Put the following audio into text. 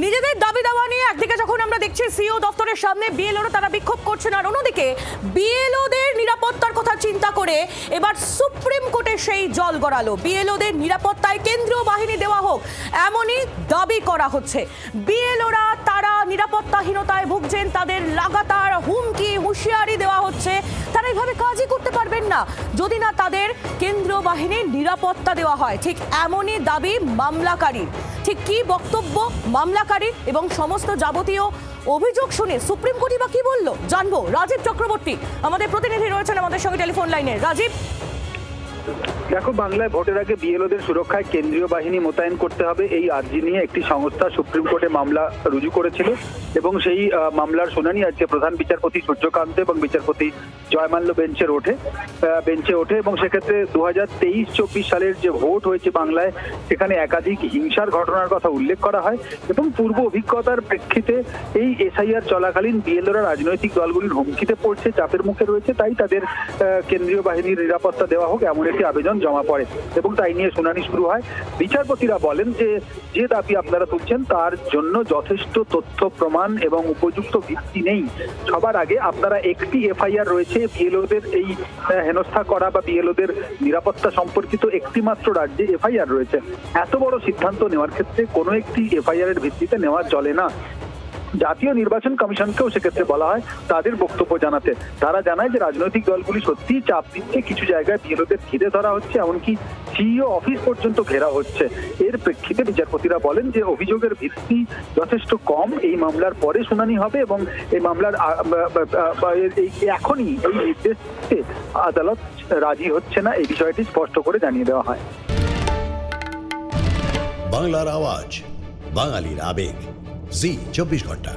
নিজেদের দাবি দাওয়া নিয়ে একদিকে যখন আমরা দেখছি সিও দপ্তরের সামনে বিএলওরা তারা বিক্ষোভ করছেন, আর অন্যদিকে বিএলওদের নিরাপত্তার কথা চিন্তা করে এবার সুপ্রিম কোর্টে সেই জল গড়ালো। বিএলওদের নিরাপত্তায় কেন্দ্রীয় বাহিনী দেওয়া হোক, এমনই দাবি করা হচ্ছে। বিএলওরা তারা নিরাপত্তাহীনতায় ভুগছেন, তাদের লাগাতার হুমকি, হুঁশিয়ারি দেওয়া হচ্ছে। তারা এইভাবে কাজই করতে পারবেন না। যদি না তাদের কেন্দ্রীয় বাহিনীর নিরাপত্তা দেওয়া হয়, ঠিক এমনই দাবি মামলাকারীর। ঠিক কি বক্তব্য মামলাকারী এবং সমস্ত যাবতীয় অভিযোগ শুনে সুপ্রিম কোর্টই বা কি বলল? জানব। রাজীব চক্রবর্তী, আমাদের প্রতিনিধি রয়েছেন আমাদের সঙ্গে টেলিফোন লাইনে। রাজীব? দেখো, বাংলায় ভোটের আগে বিএলওদের সুরক্ষায় কেন্দ্রীয় বাহিনী মোতায়েন করতে হবে এই আর্জি নিয়ে একটি সংস্থা সুপ্রিম কোর্টে মামলা রুজু করেছিল এবং সেই মামলার শুনানি আজকে প্রধান বিচারপতি সূর্যকান্ত এবং বিচারপতি জয়মাল্য বেঞ্চের ওঠে বেঞ্চে ওঠে এবং সেক্ষেত্রে দু হাজার তেইশ চব্বিশ সালের যে ভোট হয়েছে বাংলায়, সেখানে একাধিক হিংসার ঘটনার কথা উল্লেখ করা হয় এবং পূর্ব অভিজ্ঞতার প্রেক্ষিতে এই এসআইআর চলাকালীন বিএলওরা রাজনৈতিক দলগুলির হুমকিতে পড়ছে, চাপের মুখে রয়েছে, তাই তাদের কেন্দ্রীয় বাহিনীর নিরাপত্তা দেওয়া হোক এমন একটি আবেদন জমা পড়ে এবং তাই নিয়ে শুনানি শুরু হয়। বিচারপতিরা বলেন যে যে দাবি আপনারা তুলছেন তার জন্য যথেষ্ট তথ্য, প্রমাণ এবং উপযুক্ত ভিত্তি নেই। সবার আগে আপনারা একটি এফআইআর রয়েছে, বিএলওদের এই হেনস্থা করা বা বিএলওদের নিরাপত্তা সম্পর্কিত একটি মাত্র রাজ্যে এফআইআর রয়েছে। এত বড় সিদ্ধান্ত নেওয়ার ক্ষেত্রে কোনো একটি এফআইআর এর ভিত্তিতে নেওয়া চলে না। জাতীয় নির্বাচন কমিশনকেও সেক্ষেত্রে বলা হয় তাদের বক্তব্য জানাতে। তারা জানায় যে রাজনৈতিক দলগুলি সত্যিই চাপ দিচ্ছে, কিছু জায়গায় বিরোধের ঘিরে ধরা হচ্ছে, এমনকি সিইও অফিস পর্যন্ত ঘেরা হচ্ছে। এর প্রেক্ষিতে বিচারপতিরা বলেন যে অভিযোগের ভিত্তি যথেষ্ট কম, এই মামলার পরে শুনানি হবে এবং এই মামলার এখনই এই নির্দেশে আদালত রাজি হচ্ছে না, এই বিষয়টি স্পষ্ট করে জানিয়ে দেওয়া হয়। বাংলার আওয়াজ, বাঙালির আবেগ। জি চব্বিশ ঘণ্টা।